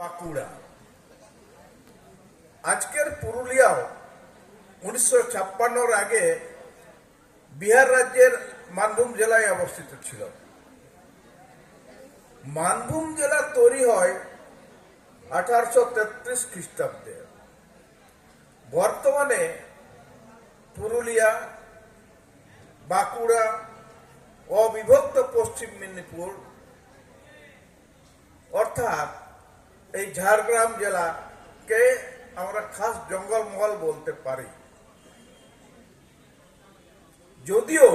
বাঁকুড়া। আজকের পুরুলিয়াও উনিশশো ছাপ্পান্নর আগে বিহার রাজ্যের মানভূম জেলায় অবস্থিত ছিল। মানভূম জেলা তৈরি হয় আঠারোশো তেত্রিশ খ্রিস্টাব্দে। বর্তমানে পুরুলিয়া, বাঁকুড়া, অবিভক্ত পশ্চিম মেদিনীপুর, অর্থাৎ এই ঝাড়গ্রাম জেলাকে আমরা খাস জঙ্গলমহল বলতে পারি। যদিও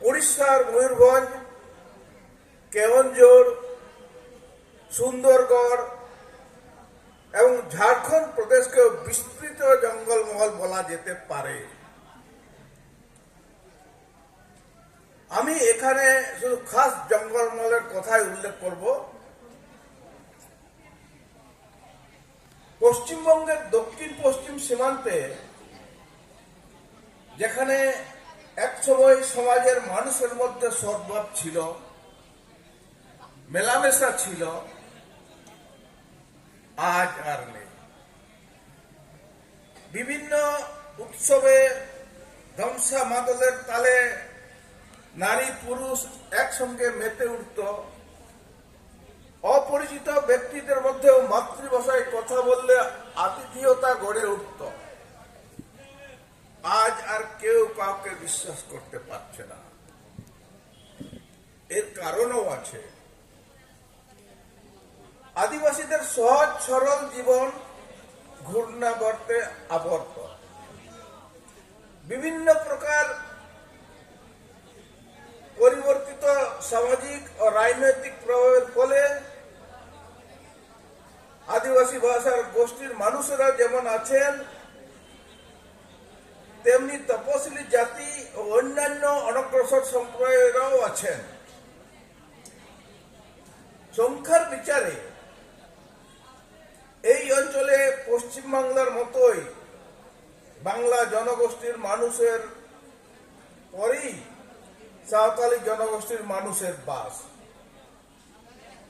উড়িষ্যার ময়ূরভঞ্জ, কেওনঝোর, সুন্দরগড় এবং ঝাড়খণ্ড প্রদেশকেও বিস্তৃত জঙ্গলমহল বলা যেতে পারে। আমি এখানে শুধু খাস জঙ্গলমহলের কথাই উল্লেখ করব। পশ্চিমবঙ্গের দক্ষিণ পশ্চিম সীমান্তে, যেখানে একসময় সমাজের মানুষের মধ্যে সদ্ভাব ছিল, মেলামেশা ছিল, আজ আর নেই। বিভিন্ন উৎসবে ধ্বংসা মাদলের তালে নারী পুরুষ একসঙ্গে মেতে উঠত। অপরিচিত ব্যক্তিদের মধ্যেও মাতৃভাষায় কথা বললে আতিথেয়তা গড়ে উঠত। আজ আর কেউ কাউকে বিশ্বাস করতে পারছে না। এর কারণও আছে। আদিবাসীদের সহজ সরল জীবন ঘূর্ণা ঘূর্ণাবর্তে আবর্ত বিভিন্ন প্রকার পরিবর্তিত সামাজিক ও রাজনৈতিক প্রভাবের ফলে আদিবাসী ভাষার গোষ্ঠীর মানুষেরা যেমন আছেন, তেমনি তপশিলি জাতি ও অন্যান্য অনগ্রসর সম্প্রদায়েরাও আছেন। সংখ্যার বিচারে এই অঞ্চলে পশ্চিমবাংলার মতোই বাংলা জনগোষ্ঠীর মানুষের পরেই সাঁওতালি জনগোষ্ঠীর মানুষের বাস।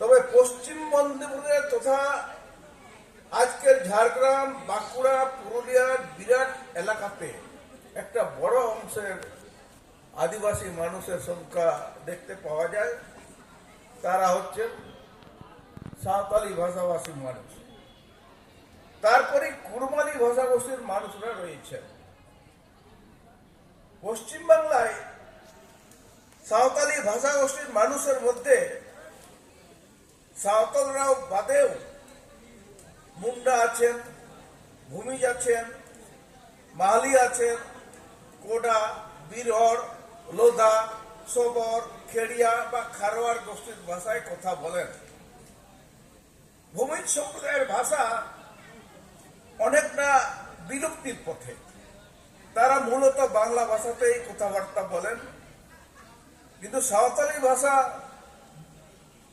তবে পশ্চিম মেদিনীপুরের তথা আজকের ঝাড়গ্রাম, বাঁকুড়া পুরুলিয়ার বিরাট এলাকাতে একটা বড় অংশের আদিবাসী মানুষের সংখ্যা দেখতে পাওয়া যায়। তারা হচ্ছে সাঁওতালি ভাষাভাষী মানুষ। তারপরে কুরমালি ভাষাগোষ্ঠীর মানুষরা রয়েছেন পশ্চিমবাংলায় সাঁওতালি ভাষাগোষ্ঠীর মানুষের মধ্যে সাঁওতালরাও বাদেও মুন্ডা আছেন, ভূমিজ আছেন মাহালি আছেন, কোডা, বীরহর, লোধা, সবর, খেড়িয়া বা খারোয়ার গোষ্ঠীর ভাষায় কথা বলেন। ভূমিজ সম্প্রদায়ের ভাষা অনেকটা বিলুপ্তির পথে। তারা মূলত বাংলা ভাষাতেই কথাবার্তা বলেন। কিন্তু সাঁওতালি ভাষা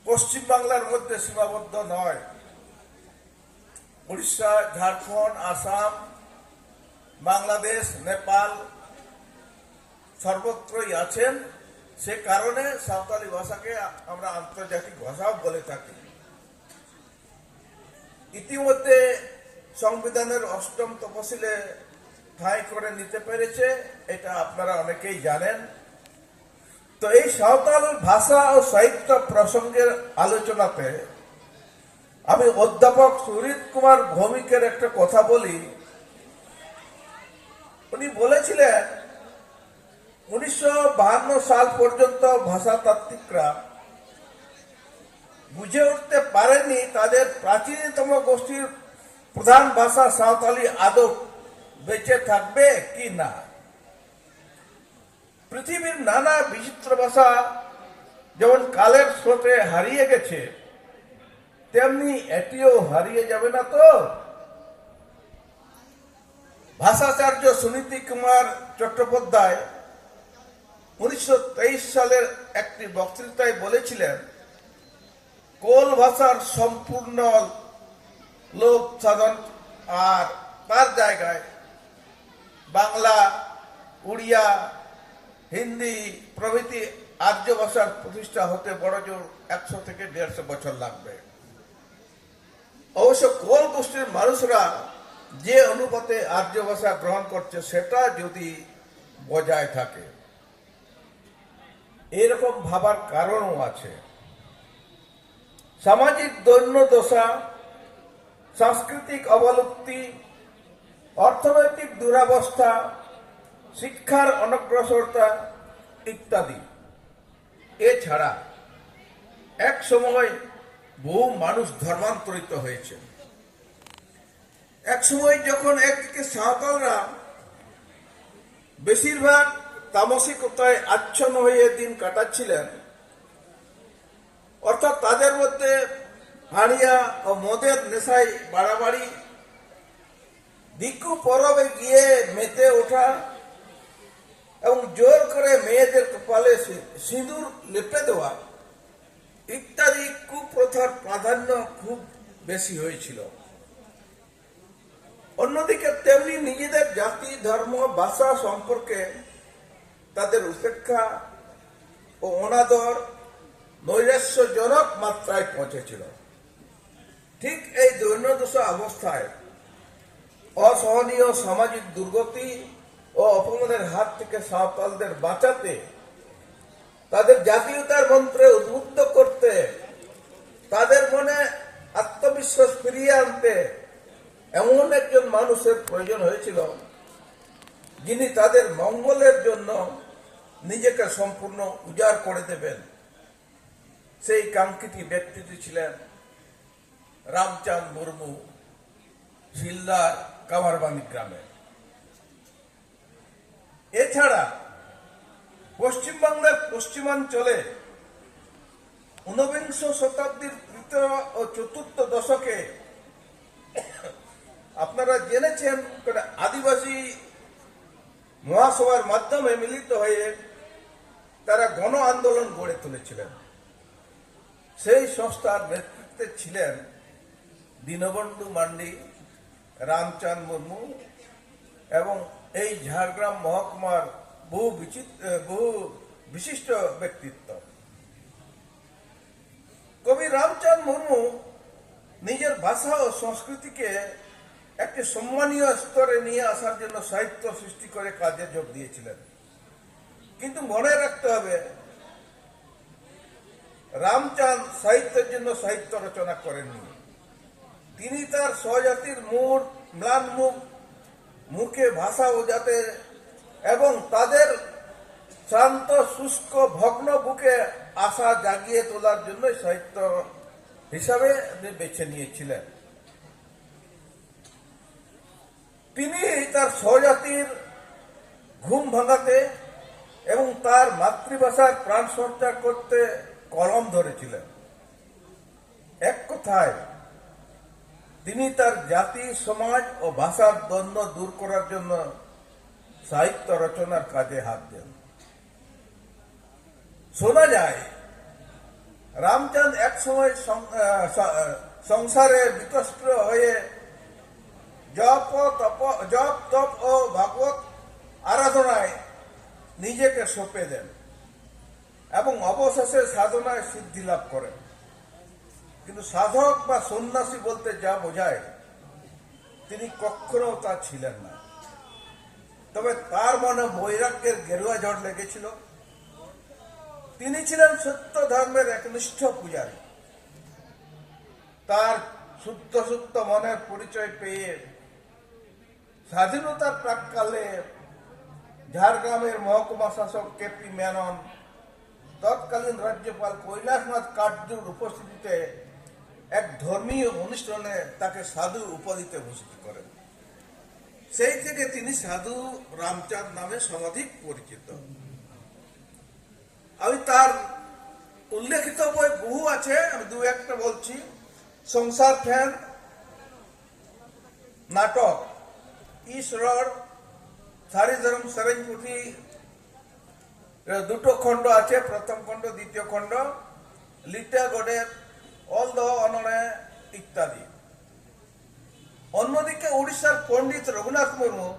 পশ্চিম বাংলার মধ্যে সীমাবদ্ধ নয়। উড়িষ্যা, ঝাড়খণ্ড, আসাম, বাংলাদেশ, নেপাল সর্বত্রই আছেন। সে কারণে সাঁওতালি ভাষাকে আমরা আন্তর্জাতিক ভাষাও বলে থাকি। ইতিমধ্যে সংবিধানের অষ্টম তফসিলে ঠাঁই করে নিতে পেরেছে, এটা আপনারা অনেকেই জানেন। তো এই সাঁওতাল ভাষা ও সাহিত্য প্রসঙ্গের আলোচনাতে আমি অধ্যাপক সুরিত কুমার ভৌমিকের একটা কথা বলি। উনি বলেছিলেন, উনিশশো সাল পর্যন্ত ভাষাতাত্ত্বিকরা বুঝে উঠতে পারেনি তাদের প্রাচীনতম গোষ্ঠীর প্রধান ভাষা সাঁওতালি আদৌ বেঁচে থাকবে কি না। পৃথিবীর নানা বিচিত্র ভাষা যেমন কালের স্রোতে হারিয়ে গেছে তেমনি এটিও হারিয়ে যাবে না তো। ভাষাচার্য সুনীতি কুমার চট্টোপাধ্যায় উনিশশো তেইশ সালের একটি বক্তৃতায় বলেছিলেন, কোল ভাষার সম্পূর্ণ লোক সাধন আর তার জায়গায় বাংলা, উড়িয়া, হিন্দি প্রভৃতি আর্য ভাষার প্রতিষ্ঠা হতে বড় জোর একশো থেকে দেড়শো বছর লাগবে। অবশ্য কোন গোষ্ঠীর মানুষরা যে অনুপাতে আর্য ভাষা গ্রহণ করছে, সেটা যদি বজায় থাকে। এরকম ভাবার কারণও আছে। সামাজিক দৈন্য দশা, সাংস্কৃতিক অবলুপ্তি, অর্থনৈতিক দুরাবস্থা, শিক্ষার অনগ্রসরতা ইত্যাদি। এছাড়া এক সময় বহু মানুষ ধর্মান্তরিত হয়েছে। এক সময় যখন একদিকে সাঁওতালরা বেশিরভাগ তামসিকতায় আচ্ছন্ন হয়ে দিন কাটাচ্ছিলেন, অর্থাৎ তাদের মধ্যে হাড়িয়া ও মদের নেশায় বাড়াবাড়ি ভিক্ষু পরবে গিয়ে মেতে ওঠা এবং জোর করে মেয়েদের কপালে সিঁদুর লেপে দেওয়া ইত্যাদি কুপ্রথার প্রাধান্য খুব বেশি হয়েছিল। অন্যদিকে তেমনি নিজেদের জাতি, ধর্ম, ভাষা সম্পর্কে তাদের উপেক্ষা ও অনাদর নৈরাশ্যজনক মাত্রায় পৌঁছেছিল। ঠিক এই দৈন্যদশা অবস্থায় অসহনীয় সামাজিক দুর্গতি ও অপমানের হাত থেকে সাঁওতালদের বাঁচাতে তাদের জাতীয়তার মন্ত্রে উদ্বুদ্ধ করতে, তাদের মনে আত্মবিশ্বাস ফিরিয়ে আনতে এমন একজন মানুষের প্রয়োজন হয়েছিল, যিনি তাদের মঙ্গলের জন্য নিজেকে সম্পূর্ণ উজাড় করে দেবেন। সেই কাঙ্ক্ষিত ব্যক্তিটি ছিলেন রামচাঁদ মুর্মু, শিলদার কামারবানি গ্রামে। এছাড়া পশ্চিমবাংলার পশ্চিমাঞ্চলে ঊনবিংশ শতাব্দীর তৃতীয় ও চতুর্থ দশকে আপনারা জেনেছেন আদিবাসী মহাসভার মাধ্যমে মিলিত হয়ে তারা গণ আন্দোলন গড়ে তুলেছিলেন। সেই সংস্থার নেতৃত্বে ছিলেন দীনবন্ধু মান্ডি, রামচাঁদ মুর্মু এবং এই ঝাড়গ্রাম মহকুমার বহু বিচিত্র বহু বিশিষ্ট ব্যক্তিত্ব। কবি রামচাঁদ মুর্মু নিজের ভাষা ও সংস্কৃতিকে একটি সম্মানীয় স্তরে নিয়ে আসার জন্য সাহিত্য সৃষ্টি করে কাজে যোগ দিয়েছিলেন। কিন্তু মনে রাখতে হবে, রামচাঁদ সাহিত্যের জন্য সাহিত্য রচনা করেননি। তিনি তার স্বজাতির মূর ম্লান মুখ, মুখে ভাষা ও জাতের এবং তাদের শান্ত শুষ্ক, ভগ্ন বুকে আশা জাগিয়ে তোলার জন্য সাহিত্য হিসাবে বেছে নিয়েছিলেন। তিনি তার স্বজাতির ঘুম ভাঙাতে এবং তার মাতৃভাষার প্রাণ সঞ্চার করতে কলম ধরেছিলেন। এক কথায়, তিনি তার জাতি, সমাজ ও ভাষার দ্বন্দ্ব দূর করার জন্য সাহিত্য রচনার কাজে হাত দেন। শোনা যায়, রামচাঁদ এক সময় সংসারে বিতস্ত্র হয়ে জপ, তপ জপ, তপ ও ভাগবত আরাধনায় নিজেকে সঁপে দেন এবং অবশেষে সাধনায় সিদ্ধি লাভ করেন। কিন্তু সাধক বা সন্ন্যাসী বলতে যা বোঝায়, তিনি কখনো তা ছিলেন না। তবে তার মনে বৈরাগ্যের গেরুয়া ঝড় লেগেছিল। তিনি ছিলেন সত্য ধর্মের একনিষ্ঠ পূজারী। তার শুদ্ধ শুদ্ধ মনের পরিচয় পেয়ে স্বাধীনতার প্রাককালে ঝাড়গ্রামের মহকুমা শাসক কেপি মেনন, তৎকালীন রাজ্যপাল কৈলাসনাথ কাটজুর উপস্থিতিতে এক ধর্মীয় অনুষ্ঠানে তাকে সাধু উপাধিতে ভূষিত করেন। সেই থেকে তিনি সাধু রামচাঁদ নামে সমাধিক পরিচিত। আমি তার উল্লেখিত বই বহু আছে, আমি দু একটা বলছি। সংসার ফ্যান, নাটক ঈশ্বর সারি ধর্ম সরেন পুঁথি দুটো খণ্ড আছে, প্রথম খণ্ড, দ্বিতীয় খণ্ড লিটা গডের অল দ অনড়ে, ইত্যাদি। অন্যদিকে উড়িষ্যার পণ্ডিত রঘুনাথ মুর্মু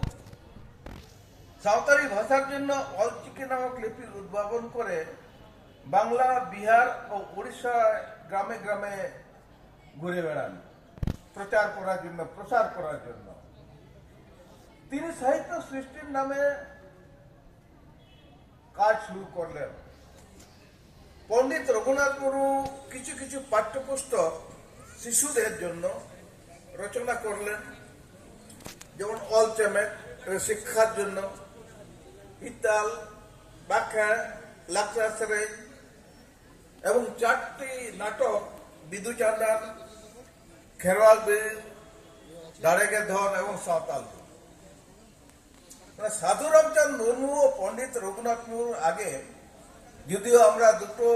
সাঁওতালি ভাষার জন্য অলচিকি নামক লিপির উদ্ভাবন করে বাংলা, বিহার ও উড়িষ্যা গ্রামে গ্রামে ঘুরে বেড়ান। প্রচার করার জন্য, প্রসার করার জন্য। তিনি সাহিত্য সৃষ্টির নামে কাজ শুরু করলেন। পণ্ডিত রঘুনাথ গুরু কিছু কিছু পাঠ্যপুস্তক শিশুদের জন্য রচনা করলেন, যেমন অল চেমেট শিক্ষার জন্য। ইতাল ব্যাখ্যা লাকড়া সেরেজ এবং চারটি নাটক বিদুচান্দান খেরোয়াল দাঁড়েগে ধন এবং সাঁওতাল মানে সাধু রামচাঁদ মুর্মু ও পণ্ডিত রঘুনাথ মুর্মুর আগে যদিও আমরা দুটো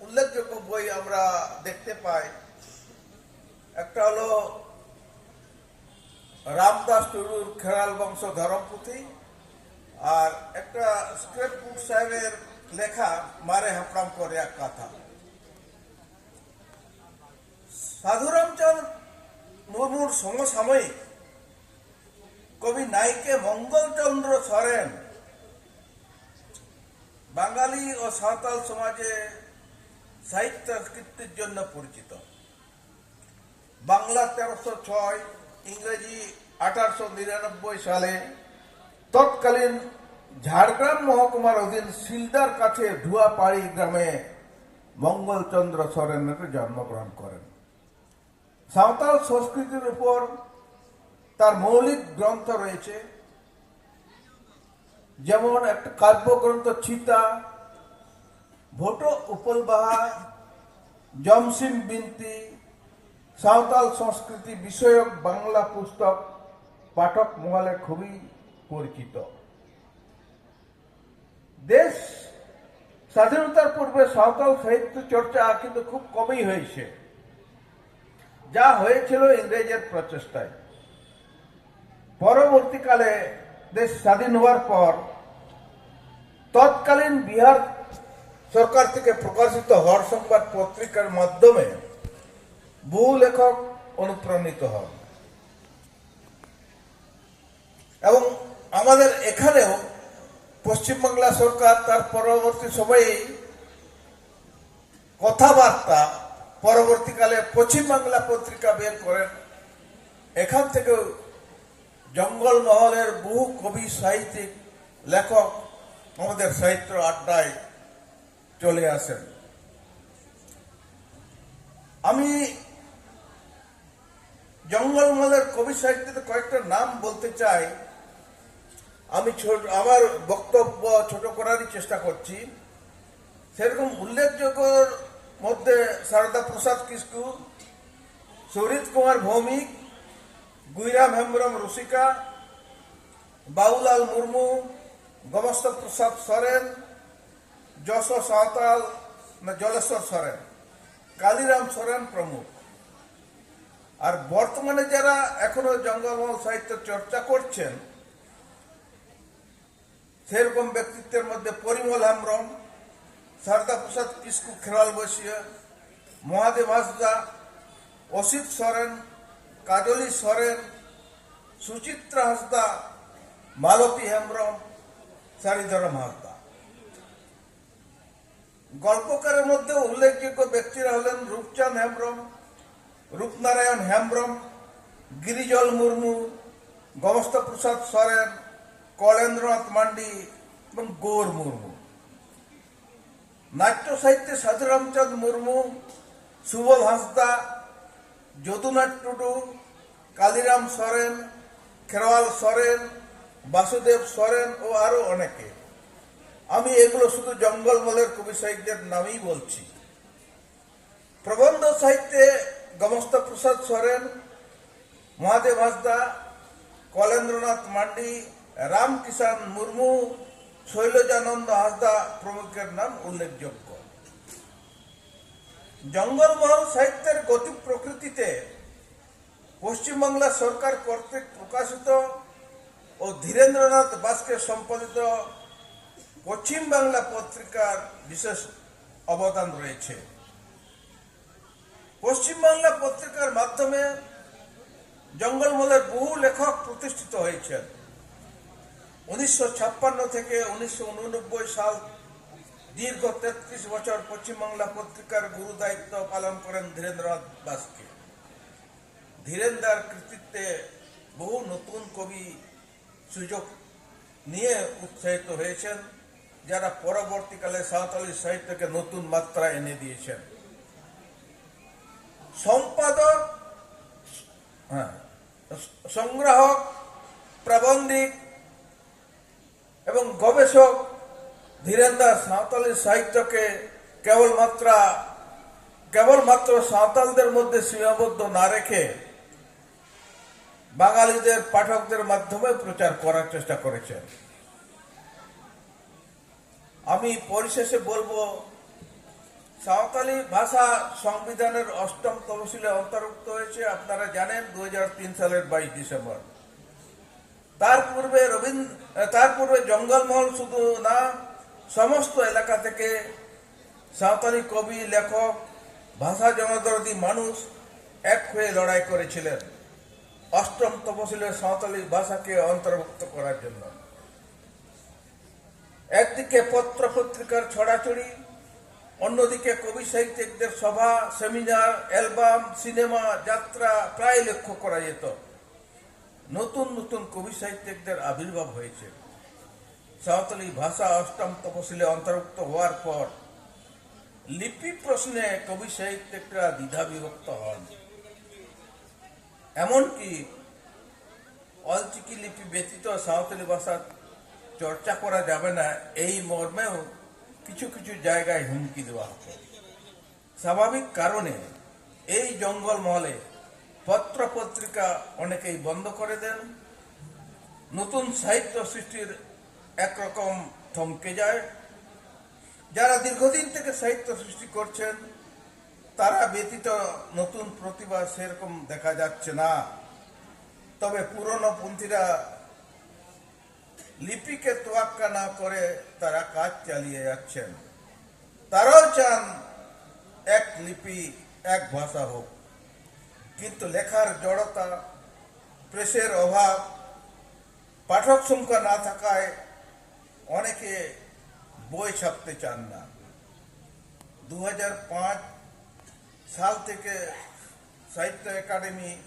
উল্লেখযোগ্য বই আমরা দেখতে পাই একটা হলো রামদাস টুরুর খেরাল বংশ ধরমপুথি আর একটা স্ক্রেপপুর সাহেবের লেখা, মারে হাপড়াম করে এক কথা। সাধুরামচন্দ্র মুর্মুর সমসাময়িক কবি নাইকে মঙ্গলচন্দ্র সরেন বাঙালি ও সাঁওতাল সমাজে সাহিত্য কীর্তির জন্য পরিচিত। বাংলা তেরোশো ছয়, ইংরেজি আঠারোশো নিরানব্বই সালে তৎকালীন ঝাড়গ্রাম মহকুমার অধীন শিলদার কাছে ধুয়াপাড়ি গ্রামে মঙ্গলচন্দ্র সরেনের জন্মগ্রহণ করেন। সাঁওতাল সংস্কৃতির উপর তার মৌলিক গ্রন্থ রয়েছে। যেমন একটা কাব্যগ্রন্থ চিতা, ভোটো উপলবাহা জমসিম বিনতি সাঁওতাল সংস্কৃতি বিষয়ক বাংলা পুস্তক পাঠক মহলে খুবই পরিচিত। দেশ স্বাধীনতার পূর্বে সাঁওতাল সাহিত্য চর্চা কিন্তু খুব কমই হয়েছে। যা হয়েছিল ইংরেজের প্রচেষ্টায়। পরবর্তীকালে দেশ স্বাধীন হওয়ার পর তৎকালীন বিহার সরকার থেকে প্রকাশিত হর সংবাদ পত্রিকার মাধ্যমে বহু লেখক অনুপ্রাণিত হন। এবং আমাদের এখানেও পশ্চিমবাংলা সরকার তার পরবর্তী সময়ে কথাবার্তা পরবর্তীকালে পশ্চিমবাংলা পত্রিকা বের করেন। এখান থেকেও জঙ্গল মহলের বহু কবি, সাহিত্যিক, লেখক আমাদের সাহিত্য আড্ডায় চলে আসেন। আমি জঙ্গলমহলের কবি সাহিত্যের কয়েকটা নাম বলতে চাই। আমি আমার বক্তব্য ছোট করারই চেষ্টা করছি। সেরকম উল্লেখযোগ্য মধ্যে সারদা প্রসাদ কিস্কু সৌরিত কুমার ভৌমিক, গুইরাম হেমব্রম রসিকা বাবুলাল মুর্মু, গমস্ত প্রসাদ সরেন যশ সাঁওতাল জলেশ্বর সরেন, কালিরাম সরেন প্রমুখ। আর বর্তমানে যারা এখনও জঙ্গলমহল সাহিত্য চর্চা করছেন, সেরকম ব্যক্তিত্বের মধ্যে পরিমল হেমব্রম সারদা প্রসাদ কিস্কু খেরাল বসিয়া, মহাদেব হাসদা, অসিত সরেন, কাজলি সরেন, সুচিত্রা হাসদা, মালতী হেমব্রম সারিধরম হাসদা গল্পকারের মধ্যে উল্লেখযোগ্য ব্যক্তিরা হলেন রূপচাঁদ হেমব্রম রূপনারায়ণ হেমব্রম, গিরিজল মুর্মু গমস্ত প্রসাদ সরেন, কলেন্দ্রনাথ মান্ডি এবং গৌর মুর্মু। নাট্য সাহিত্যে সাধুরামচাঁদ মুর্মু, সুবল হাঁসদা, যদুনাথ টুডু, কালিরাম সরেন, খেরওয়াল সরেন, বাসুদেব সরেন ও আরও অনেকে। আমি এগুলো শুধু জঙ্গলমলের কবি সাহিত্যের নামই বলছি। প্রবন্ধ সাহিত্যে গমস্ত প্রসাদ সরেন, মহাদেব হাসদা, কলেন্দ্রনাথ মান্ডি রামকিষান মুর্মু, শৈলজানন্দ হাসদা প্রমুখের নাম উল্লেখযোগ্য। জঙ্গলমহল সাহিত্যের গতি প্রকৃতিতে পশ্চিমবাংলা সরকার কর্তৃক প্রকাশিত ও ধীরেন্দ্রনাথ বাস্কের সম্পাদিত পশ্চিম বাংলা পত্রিকার বিশেষ অবদান রয়েছে। পশ্চিম বাংলা পত্রিকার মাধ্যমে জঙ্গলমহলের বহু লেখক প্রতিষ্ঠিত হয়েছেন। উনিশশো ছাপ্পান্ন থেকে উনিশশো উননব্বই সাল দীর্ঘ তেত্রিশ বছর পশ্চিমবাংলা পত্রিকার গুরু দায়িত্ব পালন করেন ধীরেন্দ্রনাথ দাসকে। ধীরেন্দার কৃতিত্বে বহু নতুন কবি সুযোগ নিয়ে উৎসাহিত হয়েছেন, যারা পরবর্তীকালে সাঁওতালি সাহিত্যকে নতুন মাত্রা এনে দিয়েছেন। সম্পাদক হ্যাঁ, সংগ্রাহক প্রাবন্ধিক এবং গবেষক ধীরেন্দ্র সাঁওতালি সাহিত্যকে কেবলমাত্র কেবলমাত্র সাঁওতালদের মধ্যে সীমাবদ্ধ না রেখে বাঙালিদের পাঠকদের মাধ্যমে প্রচার করার চেষ্টা করেছেন। আমি পরিশেষে বলব সাঁওতালি ভাষা সংবিধানের অষ্টম তহসিলে অন্তর্ভুক্ত হয়েছে, আপনারা জানেন দু হাজার তিন সালের বাইশ ডিসেম্বর। তার পূর্বে রবীন্দ্র তার পূর্বে জঙ্গলমহল শুধু না, সমস্ত এলাকা থেকে সাঁওতালি কবি, লেখক, ভাষা জনদরদি মানুষ এক হয়ে লড়াই করেছিলেন অষ্টম তপশিলের সাঁওতালি ভাষাকে অন্তর্ভুক্ত করার জন্য। একদিকে পত্র পত্রিকার ছড়াছড়ি অন্যদিকে কবি সাহিত্যিকদের সভা, সেমিনার, অ্যালবাম, সিনেমা, যাত্রা প্রায় লক্ষ্য করা যেত। নতুন নতুন কবি সাহিত্যিকদের আবির্ভাব হয়েছে। সাঁওতালি ভাষা অষ্টম তপশিলে অন্তর্ভুক্ত হওয়ার পর লিপি প্রশ্নে কবি সাহিত্যিকরা দ্বিধা বিভক্ত হন। এমনকি অলচিকি লিপি ব্যতীত সাঁওতালি ভাষা চর্চা করা যাবে না, এই মর্মেও কিছু কিছু জায়গায় হুমকি দেওয়া হতো স্বাভাবিক কারণে এই জঙ্গল মহলে পত্র পত্রিকা অনেকেই বন্ধ করে দেন। নতুন সাহিত্য সৃষ্টির একরকম থমকে যায়। যারা দীর্ঘদিন থেকে সাহিত্য সৃষ্টি করছেন, তারা ব্যতীত নতুন প্রতিভা সেরকম দেখা যাচ্ছে না। তবে পুরনো পন্থীরা লিপিকে তোয়াক্কা না করে তারা কাজ চালিয়ে যাচ্ছেন। তারাও চান এক লিপি, এক ভাষা হোক। কিন্তু লেখার জড়তা, প্রেসের অভাব, পাঠক সংখ্যা না থাকায় অনেকে বই ছাপতে চান না। দু হাজার পাঁচ সাল থেকে সাহিত্য একাডেমি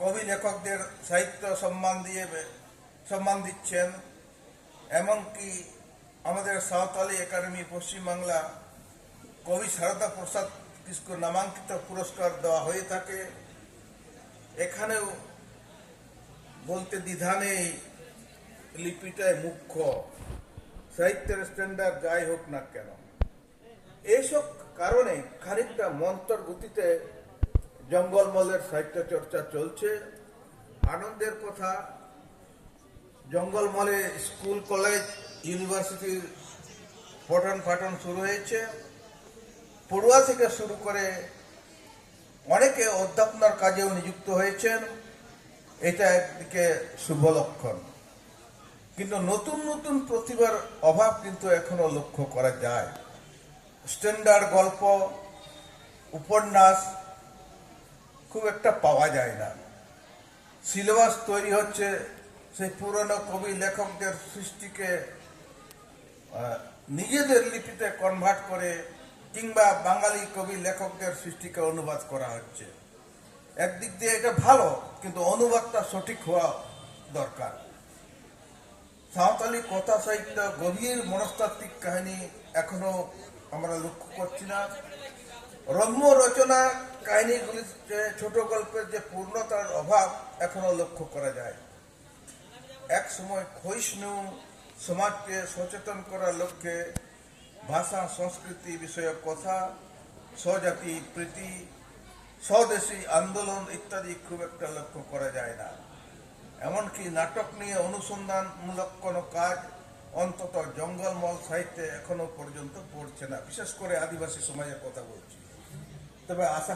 কবি লেখকদের সাহিত্য সম্মান দিয়ে সম্মান দিচ্ছেন, এমনকি আমাদের সাঁওতালি একাডেমি পশ্চিমবাংলা কবি সারদা প্রসাদ কিস্কু নামাঙ্কিত পুরস্কার দেওয়া হয়ে থাকে। এখানেও বলতে দ্বিধা নেই লিপিটাই মুখ্য। সাহিত্যের স্ট্যান্ডার্ড যাই হোক না কেন। এইসব কারণে খানিকটা মন্তর গতিতে জঙ্গলমলের সাহিত্য চর্চা চলছে। আনন্দের কথা জঙ্গলমলে স্কুল, কলেজ ইউনিভার্সিটির পঠন পাঠন শুরু হয়েছে। পড়ুয়া থেকে শুরু করে অনেকে অধ্যাপনার কাজেও নিযুক্ত হয়েছেন। এটা একদিকে শুভ লক্ষণ। কিন্তু নতুন নতুন প্রতিভার অভাব কিন্তু এখনও লক্ষ্য করা যায়। স্ট্যান্ডার্ড গল্প, উপন্যাস খুব একটা পাওয়া যায় না। সিলেবাস তৈরি হচ্ছে সেই পুরনো কবি লেখকদের সৃষ্টিকে নিজেদের লিপিতে কনভার্ট করে কিংবা বাঙালি কবি লেখকদের সৃষ্টিকে অনুবাদ করা হচ্ছে। একদিক দিয়ে এটা ভালো, কিন্তু অনুবাদটা সঠিক হওয়া দরকার। সাঁওতালি কথা সাহিত্য গভীর মনস্তাত্ত্বিক কাহিনী এখনও আমরা লক্ষ্য করছি না। রম্য রচনা কাহিনীগুলিতে ছোট গল্পের যে পূর্ণতার অভাব এখনও লক্ষ্য করা যায়। এক সময় ক্ষয়িষ্ণু সমাজকে সচেতন করার লক্ষ্যে ভাষা, সংস্কৃতি বিষয়ক কথা, স্বজাতি, প্রীতি, স্বদেশী আন্দোলন ইত্যাদি খুব একটা লক্ষ্য করা যায় না। এমনকি নাটক নিয়ে অনুসন্ধানমূলক কোনো কাজ অন্তত জঙ্গলমল সাহিত্যে এখনও পর্যন্ত পড়ছে না। বিশেষ করে আদিবাসী সমাজের কথা বলছি। তবে আশা